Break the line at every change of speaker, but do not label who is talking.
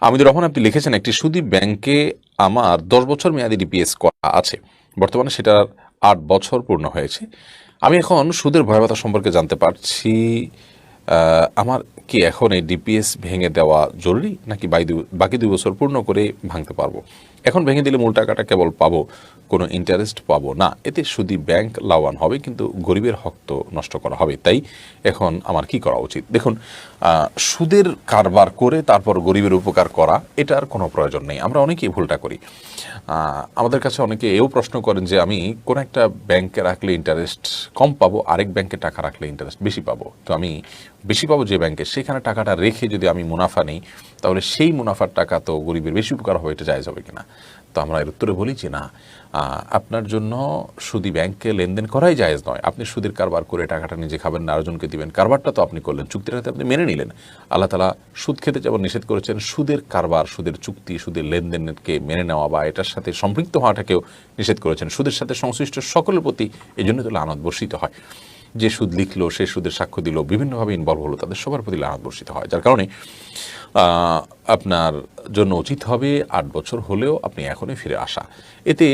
আমিদুর রহমান, আপনি লিখেছেন একটি সুদী ব্যাংকে আমার দশ বছর মেয়াদি ডিপিএস করা আছে। বর্তমানে সেটার আট বছর পূর্ণ হয়েছে। আমি এখন সুদের ভয়াবহতা সম্পর্কে জানতে পারছি। আমার কি এখন এই ডিপিএস ভেঙে দেওয়া জরুরি নাকি বাকি দুই বছর পূর্ণ করে ভাঙতে পারব? এখন ভেঙে দিলে মূল টাকাটা কেবল পাবো, কোনো ইন্টারেস্ট পাবো না। এতে সুদী ব্যাংক লাভবান হবে, কিন্তু গরিবের হক তো নষ্ট করা হবে। তাই এখন আমার কি করা উচিত? দেখুন সুদের কারবার করে তারপর গরিবের উপকার করা, এটার কোনো প্রয়োজন নেই। আমরা অনেকেই ভুলটা করি। আমাদের কাছে অনেকে এও প্রশ্ন করেন যে, আমি কোন একটা ব্যাংকে রাখলে ইন্টারেস্ট কম পাবো, আরেক ব্যাংকে টাকা রাখলে ইন্টারেস্ট বেশি পাবো? তো আমি বেশি পাবো যে ব্যাংকে, সেখানে টাকাটা রেখে যদি আমি মুনাফা নেই, তাহলে সেই মুনাফার টাকা তো গরিবের বেশি উপকার হবে, এটা জায়জ হবে কিনা? তো আমরা এর উত্তরে বলি যে না আপনার জন্য সুদি ব্যাংকে লেনদেন করাই জায়েজ নয়। আপনি সুদের কারবার করে টাকাটা নিজে খাবেন না, আরেকজনকে দিবেন। কারবারটা তো আপনি করলেন, চুক্তির হাতে আপনি মেনে নিলেন। আল্লাহ তালা সুদ খেতে যেমন নিষেধ করেছেন, সুদের কারবার, সুদের চুক্তি, সুদের লেনদেনকে মেনে নেওয়া বা এটার সাথে সম্পৃক্ত হওয়াটাকেও নিষেধ করেছেন। সুদের সাথে সংশ্লিষ্ট সকলের প্রতি এই জন্য তো লানত বর্ষিত হয়। যে সুদ লিখলো, সে সুদের সাক্ষ্য দিল, বিভিন্নভাবে ইনভলভ হলো, তাদের সবার প্রতি লানত বর্ষিত হয়। যার কারণে আপনার জন্য উচিত হবে আট বছর হলেও আপনি এখনই ফিরে আসা। এতে